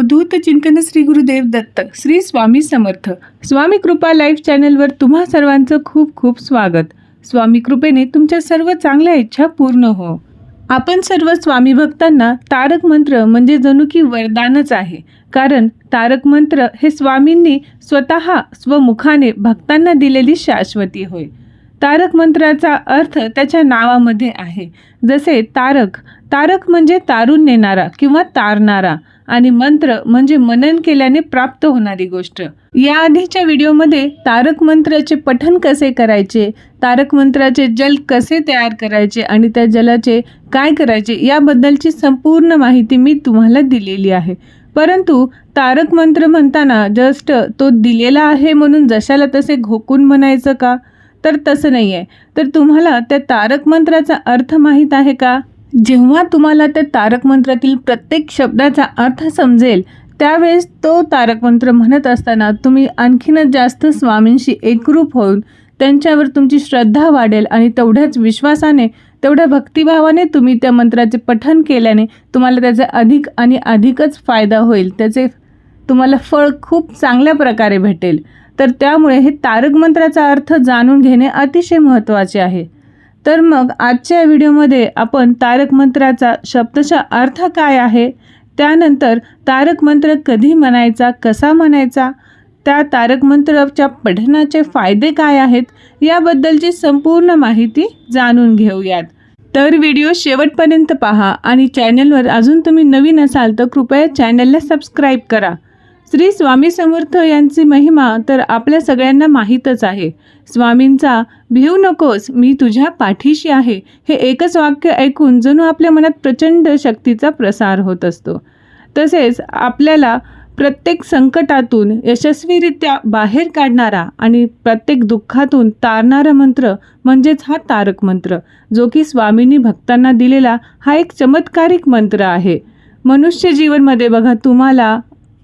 अवधूत चिंतन श्री गुरुदेव दत्त श्री स्वामी समर्थ. स्वामी कृपा लाईव्ह चॅनलवर तुम्हा सर्वांचं खूप खूप स्वागत. स्वामी कृपेने तुमच्या सर्व चांगल्या इच्छा पूर्ण हो. आपण सर्व स्वामी भक्तांना तारक मंत्र म्हणजे जणू की वरदानच आहे. कारण तारक मंत्र हे स्वामींनी स्वतः स्वमुखाने भक्तांना दिलेली शाश्वती होय. तारक मंत्राचा अर्थ त्याच्या नावामध्ये आहे. जसे तारक तारक म्हणजे तारून नेणारा किंवा तारणारा आणि मंत्र म्हणजे मनन केल्याने प्राप्त होणारी गोष्ट. या आधीच्या व्हिडिओमध्ये तारक मंत्राचे पठन कसे करायचे तारक मंत्राचे जल कसे तयार करायचे आणि त्या जलाचे काय करायचे याबद्दलची संपूर्ण माहिती मी तुम्हाला दिलेली आहे. परंतु तारक मंत्र म्हणताना जस्ट तो दिलेला आहे म्हणून जशाला तसे घोकून म्हणायचं का? तर तसं नाही आहे तर तुम्हाला त्या तारक मंत्राचा अर्थ माहीत आहे का? जेव्हा तुम्हाला त्या तारक मंत्रातील प्रत्येक शब्दाचा अर्थ समजेल त्यावेळेस तो तारक मंत्र म्हणत असताना तुम्ही आणखीनच जास्त स्वामींशी एकरूप होऊन त्यांच्यावर तुमची श्रद्धा वाढेल आणि तेवढ्याच विश्वासाने तेवढ्या भक्तिभावाने तुम्ही त्या मंत्राचे पठन केल्याने तुम्हाला त्याचा अधिक आणि अधिकच फायदा होईल. त्याचे तुम्हाला फळ खूप चांगल्या प्रकारे भेटेल. तर त्यामुळे हे तारक मंत्राचा अर्थ जाणून घेणे अतिशय महत्त्वाचे आहे. तर मग आजच्या व्हिडिओमध्ये आपण तारक मंत्राचा शब्दशः अर्थ काय आहे? त्यानंतर तारक मंत्र कधी म्हणायचा कसा म्हणायचा त्या तारक मंत्राच्या पठणाचे फायदे काय आहेत याबद्दलची संपूर्ण माहिती जाणून घेऊयात. तर व्हिडिओ शेवटपर्यंत पहा आणि चॅनलवर अजून तुम्ही नवीन असाल तर कृपया चॅनलला सबस्क्राईब करा. श्री स्वामी समर्थ यांची महिमा तर आपल्या सगळ्यांना माहीतच आहे. स्वामींचा भिऊ नकोस मी तुझ्या पाठीशी आहे. हे एकच वाक्य ऐकून जणू आपल्या मनात प्रचंड शक्तीचा प्रसार होत असतो. तसेच आपल्याला प्रत्येक संकटातून यशस्वीरित्या बाहेर काढणारा आणि प्रत्येक दुःखातून तारणारा मंत्र म्हणजेच हा तारक मंत्र जो की स्वामींनी भक्तांना दिलेला हा एक चमत्कारिक मंत्र आहे. मनुष्य जीवनमध्ये बघा तुम्हाला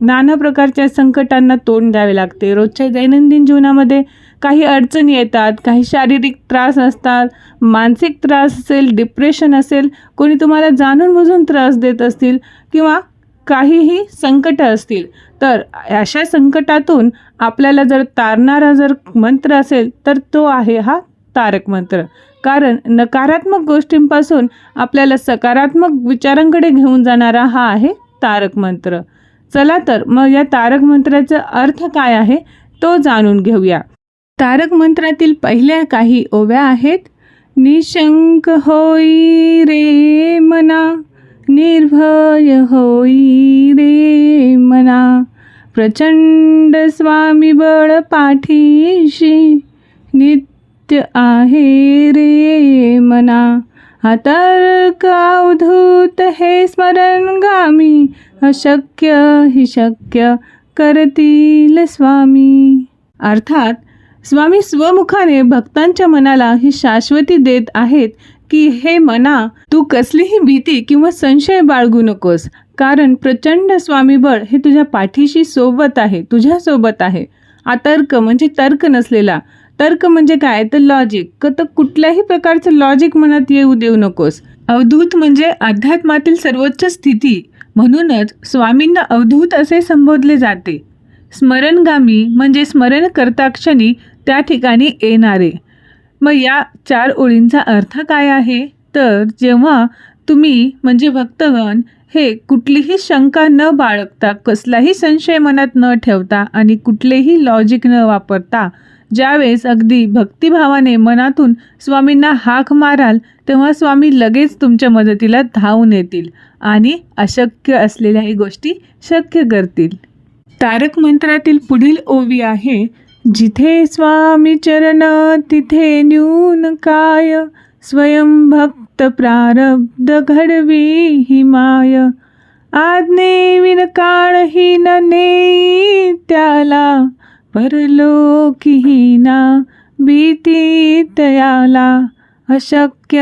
नाना प्रकारच्या संकटांना तोंड द्यावे लागते. रोजच्या दैनंदिन जीवनामध्ये काही अडचणी येतात काही शारीरिक त्रास असतात मानसिक त्रास असेल डिप्रेशन असेल कोणी तुम्हाला जाणून बुजून त्रास देत असतील किंवा काहीही संकटं असतील तर अशा संकटातून आपल्याला जर तारणारा जर मंत्र असेल तर तो आहे हा तारक मंत्र. कारण नकारात्मक गोष्टींपासून आपल्याला सकारात्मक विचारांकडे घेऊन जाणारा हा आहे तारक मंत्र. चला तर मग या तारक मंत्राचा अर्थ काय आहे तो जाणून घेऊया. तारक मंत्रातील पहिल्या काही ओव्या आहेत निशंक होई रे मना निर्भय होई रे मना प्रचंड स्वामी बळ पाठीशी नित्य आहे रे मना हा तर्क अवधूत हे स्मरणगामी अशक्य हि शक्य करतील स्वामी. अर्थात स्वामी स्वमुखाने भक्तांच्या मनाला ही शाश्वती देत आहेत की हे मना तू कसलीही भीती किंवा संशय बाळगू नकोस. कारण प्रचंड स्वामीबळ हे तुझ्या पाठीशी सोबत आहे तुझ्यासोबत आहे. आतर्क म्हणजे तर्क नसलेला. तर्क म्हणजे काय? तर लॉजिक तर कुठल्याही प्रकारचं लॉजिक मनात येऊ देऊ नकोस. अवधूत म्हणजे अध्यात्मातील सर्वोच्च स्थिती. म्हणूनच स्वामींना अवधूत असे संबोधले जाते. स्मरणगामी म्हणजे स्मरण करताक्षणी त्या ठिकाणी येणारे. मग या चार ओळींचा अर्थ काय आहे? तर जेव्हा तुम्ही म्हणजे भक्तगण हे कुठलीही शंका न बाळगता कसलाही संशय मनात न ठेवता आणि कुठलेही लॉजिक न वापरता ज्यावेळेस अगदी भक्तिभावाने मनातून स्वामींना हाक माराल तेव्हा स्वामी लगेच तुमच्या मदतीला धावून येतील आणि अशक्य असलेल्याही गोष्टी शक्य करतील. तारक मंत्रातील पुढील ओवी आहे जिथे स्वामी चरण तिथे न्यून काय? स्वयं भक्त प्रारब्ध घडवी हिमाय आज्ञे विन काळही न ने त्याला. परलोकहीना भीती तयाला अशक्य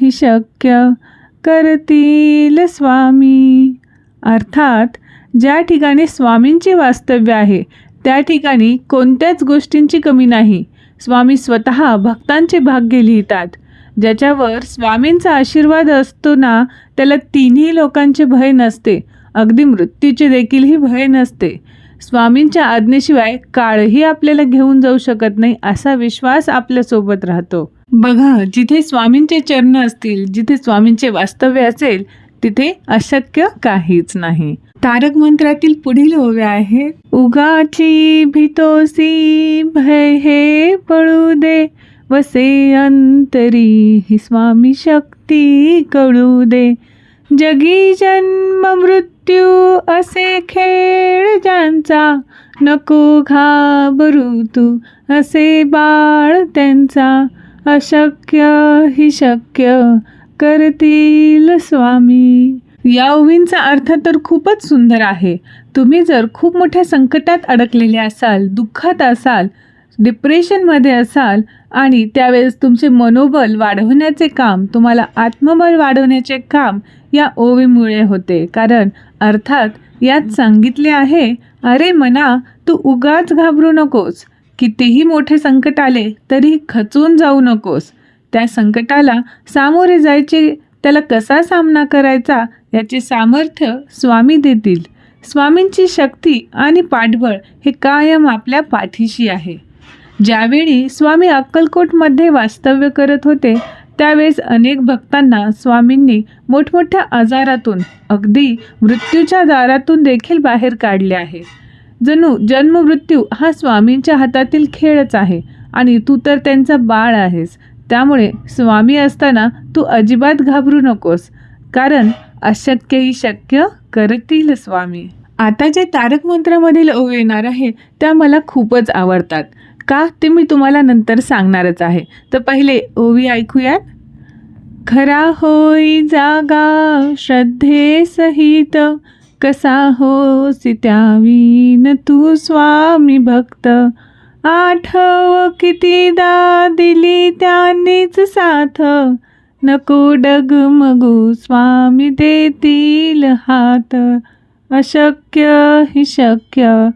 हि शक्य करतील स्वामी. अर्थात ज्या ठिकाणी स्वामींचे वास्तव्य आहे त्या ठिकाणी कोणत्याच गोष्टींची कमी नाही. स्वामी स्वतः भक्तांचे भाग्य लिहितात. ज्याच्यावर स्वामींचा आशीर्वाद असतो ना त्याला तिन्ही लोकांचे भय नसते. अगदी मृत्यूचे देखीलही भय नसते. स्वामींच्या आज्ञेशिवाय काळही आपल्याला घेऊन जाऊ शकत नाही असा विश्वास आपल्यासोबत राहतो. बघा जिथे स्वामींचे चरण असतील जिथे स्वामींचे वास्तव्य असेल तिथे अशक्य काहीच नाही. तारक मंत्रातील पुढील ओव्या आहे उगाची भीतोसी भय हे पळू दे वसे अंतरी ही स्वामी शक्ती कळू दे जगी जन्म मृत्यू असे खेळ ज्यांचा नको घाबरू तू असे बाळ त्यांचा अशक्य ही शक्य करतील स्वामी. या ओवींचा अर्थ तर खूपच सुंदर आहे. तुम्ही जर खूप मोठ्या संकटात अडकलेले असाल दुःखात असाल डिप्रेशनमध्ये असाल आणि त्यावेळेस तुमचे मनोबल वाढवण्याचे काम तुम्हाला आत्मबल वाढवण्याचे काम या ओवीमुळे होते. कारण अर्थात यात सांगितले आहे अरे मना तू उगाच घाबरू नकोस. कितीही मोठे संकट आले तरी खचून जाऊ नकोस. त्या संकटाला सामोरे जायचे त्याला कसा सामना करायचा याचे सामर्थ्य स्वामी देतील. स्वामींची शक्ती आणि पाठबळ हे कायम आपल्या पाठीशी आहे. ज्यावेळी स्वामी अक्कलकोटमध्ये वास्तव्य करत होते त्यावेळेस अनेक भक्तांना स्वामींनी मोठमोठ्या आजारातून अगदी मृत्यूच्या दारातून देखील बाहेर काढले आहे. जणू जन्ममृत्यू हा स्वामींच्या हातातील खेळच आहे आणि तू तर त्यांचा बाळ आहेस. त्यामुळे स्वामी असताना तू अजिबात घाबरू नकोस कारण अशक्यही शक्य करतील स्वामी. आता जे तारक मंत्रामधील ओव येणार आहे त्या मला खूपच आवडतात. का ते मी तुम्हाला नंतर सांगणारच आहे. तर पहिले ओवी ऐकूयात. खरा होई जागा श्रद्धे सहित कसा हो त्यावीन तू स्वामी भक्त. आठव कितीदा दिली त्यांनीच साथ नको डगमगू स्वामी देतील हात. अशक्य ही शक्य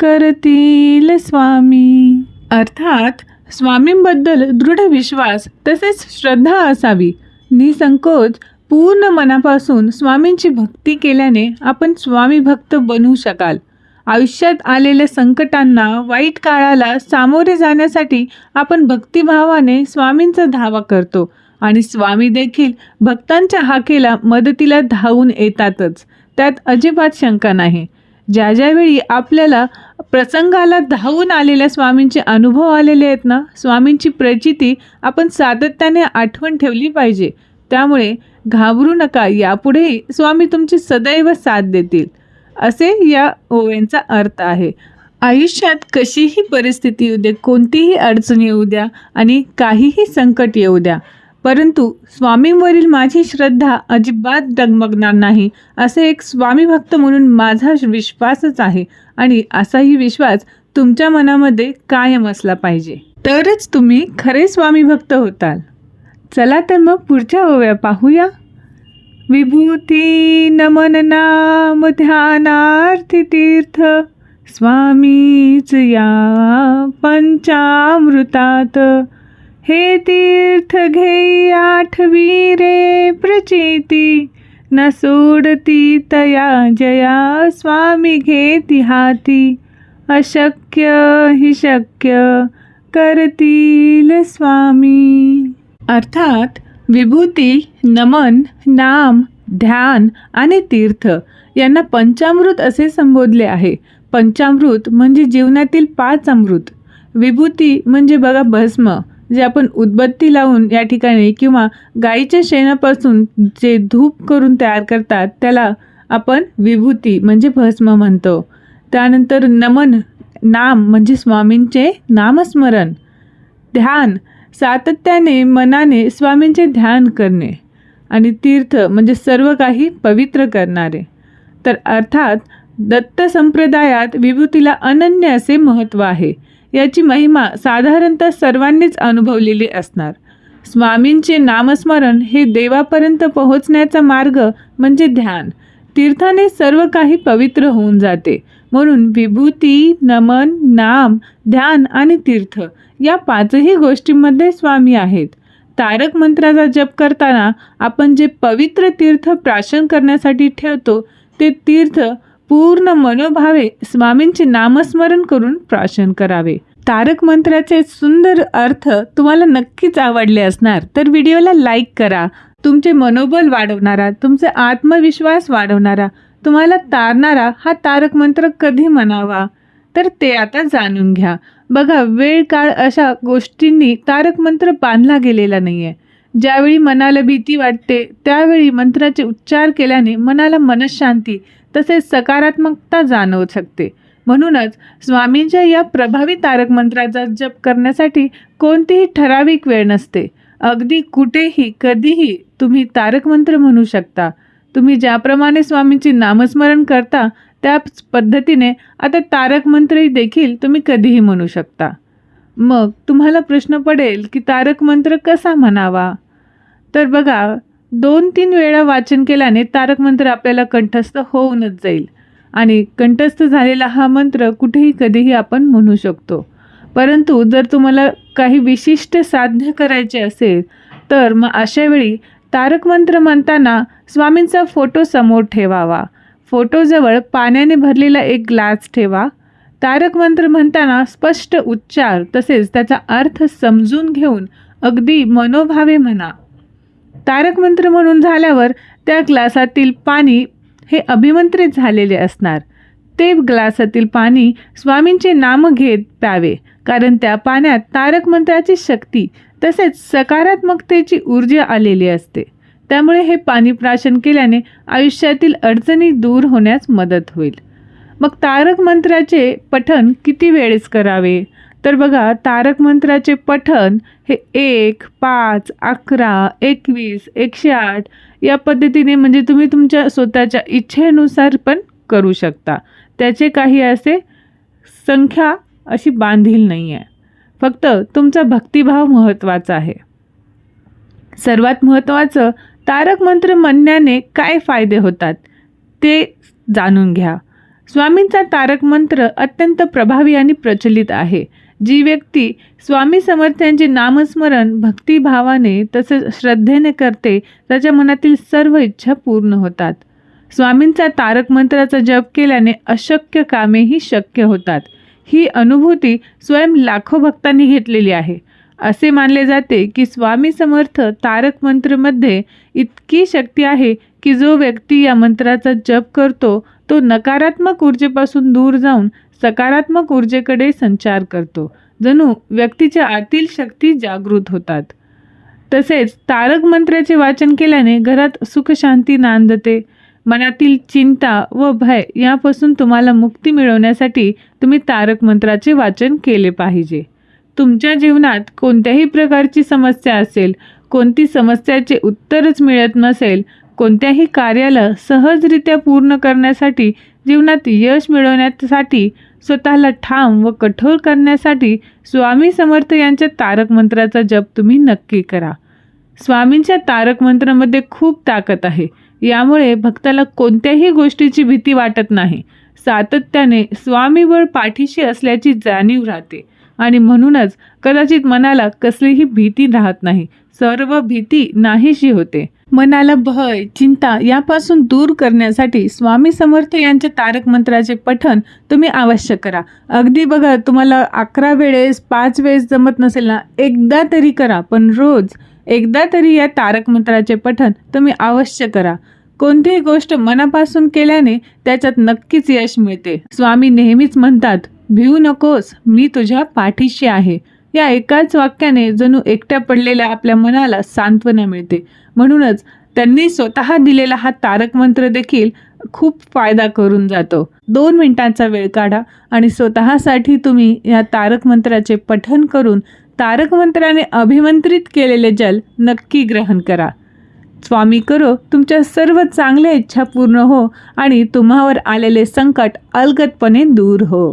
करतील स्वामी. अर्थात स्वामींबद्दल दृढ विश्वास तसेच श्रद्धा असावी. निसंकोच पूर्ण मनापासून स्वामींची भक्ती केल्याने आपण स्वामी भक्त बनू शकाल. आयुष्यात आलेल्या संकटांना वाईट काळाला सामोरे जाण्यासाठी आपण भक्तिभावाने स्वामींचा धावा करतो आणि स्वामी देखील भक्तांच्या हाकेला मदतीला धावून येतातच. त्यात अजिबात शंका नाही. ज्या ज्यावेळी आपल्याला प्रसंगाला धावून आलेल्या स्वामींचे अनुभव आलेले आहेत ना स्वामींची प्रचिती आपण सातत्याने आठवण ठेवली पाहिजे. त्यामुळे घाबरू नका यापुढेही स्वामी तुमची सदैव साथ देतील. असे या ओव्यांचा अर्थ आहे. आयुष्यात कशीही परिस्थिती येऊ दे कोणतीही अडचण येऊ द्या आणि काहीही संकट येऊ द्या. परंतु स्वामींवरील माझी श्रद्धा अजिबात डगमगणार नाही असे एक स्वामी भक्त म्हणून माझा विश्वासच आहे आणि असाही विश्वास तुमच्या मनामध्ये कायम असला पाहिजे. तरच तुम्ही खरे स्वामी भक्त होताल. चला तर मग पुढच्या ओव्या पाहूया. विभूती नमन नाम ध्यानार्थी तीर्थ स्वामीच या पंचामृतात. हे तीर्थ घे आठवी रे प्रचिती. न सोडती तया जया स्वामी घेती हाती. अशक्य ही शक्य करतील स्वामी. अर्थात विभूती नमन नाम ध्यान आणि तीर्थ यांना पंचामृत असे संबोधले आहे. पंचामृत म्हणजे जीवनातील पाच अमृत. विभूती म्हणजे बघा भस्म. जे आपण उदबत्ती लावून या ठिकाणी किंवा गाईच्या शेणापासून जे धूप करून तयार करतात त्याला आपण विभूती म्हणजे भस्म म्हणतो. त्यानंतर नमन नाम म्हणजे स्वामींचे नामस्मरण. ध्यान सातत्याने मनाने स्वामींचे ध्यान करणे. आणि तीर्थ म्हणजे सर्व काही पवित्र करणारे. तर अर्थात दत्त संप्रदायात विभूतीला अनन्य असे महत्त्व आहे. याची महिमा साधारणतः सर्वांनीच अनुभवलेली असणार. स्वामींचे नामस्मरण हे देवापर्यंत पोहोचण्याचा मार्ग म्हणजे ध्यान. तीर्थाने सर्व काही पवित्र होऊन जाते. म्हणून विभूती नमन नाम ध्यान आणि तीर्थ या पाचही गोष्टींमध्ये स्वामी आहेत. तारक मंत्राचा जप करताना आपण जे पवित्र तीर्थ प्राशन करण्यासाठी ठेवतो ते तीर्थ पूर्ण मनोभावे स्वामींचे नामस्मरण करून प्राशन करावे. तारक मंत्राचे सुंदर अर्थ तुम्हाला नक्कीच आवडले असणार तर व्हिडिओला लाईक करा. तुमचे मनोबल वाढवणारा तुमचे आत्मविश्वास वाढवणारा तुम्हाला तारणारा हा तारक मंत्र कधी म्हणावा? तर ते आता जाणून घ्या. बघा वेळ काळ अशा गोष्टींनी तारक मंत्र बांधला गेलेला नाही आहे ज्यावेळी मनाला भीती वाटते त्यावेळी मंत्राचे उच्चार केल्याने मनाला मनशांती तसेच सकारात्मकता जाणवू शकते. म्हणूनच स्वामींच्या या प्रभावी तारक मंत्राचा जप करण्यासाठी कोणतीही ठराविक वेळ नसते. अगदी कुठेही कधीही तुम्ही तारक मंत्र म्हणू शकता. तुम्ही ज्याप्रमाणे स्वामींची नामस्मरण करता त्याच पद्धतीने आता तारक मंत्रही देखील तुम्ही कधीही म्हणू शकता. मग तुम्हाला प्रश्न पडेल की तारक मंत्र कसा म्हणावा? तर बघा दोन तीन वेळा वाचन केल्याने तारक मंत्र आपल्याला कंठस्थ होऊनच जाईल. आणि कंठस्थ झालेला हा मंत्र कुठेही कधीही आपण म्हणू शकतो. परंतु जर तुम्हाला काही विशिष्ट साध्य करायचे असेल तर मग अशा वेळी तारक मंत्र म्हणताना स्वामींचा फोटो समोर ठेवावा. फोटोजवळ पाण्याने भरलेला एक ग्लास ठेवा. तारक मंत्र म्हणताना स्पष्ट उच्चार तसेच त्याचा अर्थ समजून घेऊन अगदी मनोभावे म्हणा. तारक मंत्र म्हणून झाल्यावर त्या ग्लासातील पाणी हे अभिमंत्रित झालेले असणार. ते ग्लासातील पाणी स्वामींचे नाम घेत प्यावे कारण त्या पाण्यात तारक मंत्राची शक्ती तसेच सकारात्मकतेची ऊर्जा आलेली असते. त्यामुळे हे पाणी प्राशन केल्याने आयुष्यातील अडचणी दूर होण्यास मदत होईल. मग तारक मंत्राचे पठण किती वेळेस करावे? तर बघा तारक मंत्राचे पठण हे एक पाच अकरा एकवीस एकशे आठ या पद्धतीने म्हणजे तुम्ही तुमच्या स्वतःच्या इच्छेनुसार पण करू शकता. त्याचे काही असे संख्या अशी बांधील नाही आहे फक्त तुमचा भक्तिभाव महत्त्वाचा आहे. सर्वात महत्त्वाचं तारक मंत्र म्हणण्याने काय फायदे होतात ते जाणून घ्या. स्वामींचा तारक मंत्र अत्यंत प्रभावी आणि प्रचलित आहे. जी व्यक्ती स्वामी समर्थांचे नामस्मरण भक्तिभावाने तसेच श्रद्धेने करते त्याच्या मनातील सर्व इच्छा पूर्ण होतात. स्वामींचा तारक मंत्राचा जप केल्याने अशक्य कामेही शक्य होतात. ही अनुभूती स्वयं लाखो भक्तांनी घेतलेली आहे. असे मानले जाते की स्वामी समर्थ तारक मंत्रमध्ये इतकी शक्ती आहे की जो व्यक्ती या मंत्राचा जप करतो तो नकारात्मक ऊर्जेपासून दूर जाऊन सकारात्मक ऊर्जेकडे संचार करतो. जणू व्यक्तीच्या आतील शक्ती जागृत होतात. तसेच तारक मंत्राचे वाचन केल्याने घरात सुखशांती नांदते. मनातील चिंता व भय यापासून तुम्हाला मुक्ती मिळवण्यासाठी तुम्ही तारक मंत्राचे वाचन केले पाहिजे. तुमच्या जीवनात कोणत्याही प्रकारची समस्या असेल कोणती समस्याचे उत्तरच मिळत नसेल कोणत्याही कार्याला सहजरित्या पूर्ण करण्यासाठी जीवनात यश मिळवण्यासाठी स्वतःला ठाम व कठोर करण्यासाठी स्वामी समर्थ यांच्या तारक मंत्राचा जप तुम्ही नक्की करा. स्वामींच्या तारक मंत्रामध्ये खूप ताकद आहे. यामुळे भक्ताला कोणत्याही गोष्टीची भीती वाटत नाही. सातत्याने स्वामीबळ पाठीशी असल्याची जाणीव राहते. आणि म्हणूनच कदाचित मनाला कसलीही भीती राहत नाही. सर्व भीती नाहीशी होते. मनाला भय चिंता यापासून दूर करण्यासाठी स्वामी समर्थ यांच्या तारक मंत्राचे पठण तुम्ही अवश्य करा. अगदी बघा तुम्हाला अकरा वेळेस पाच वेळेस जमत नसेल ना एकदा तरी करा पण रोज एकदा तरी या तारक मंत्राचे पठण तुम्ही अवश्य करा. कोणतीही गोष्ट मनापासून केल्याने त्याच्यात नक्कीच यश मिळते. स्वामी नेहमीच म्हणतात भिवू नकोस मी तुझ्या पाठीशी आहे. या एकाच वाक्याने जणू एकट्या पडलेल्या आपल्या मनाला सांत्वना मिळते. म्हणूनच त्यांनी स्वतः दिलेला हा तारक मंत्र देखील खूप फायदा करून जातो. दोन मिनिटांचा वेळ काढा आणि स्वतःसाठी तुम्ही या तारक मंत्राचे पठन करून तारक मंत्राने अभिमंत्रित केलेले जल नक्की ग्रहण करा. स्वामी करो तुमच्या सर्व चांगल्या इच्छा पूर्ण हो आणि तुम्हावर आलेले संकट अलगतपणे दूर हो.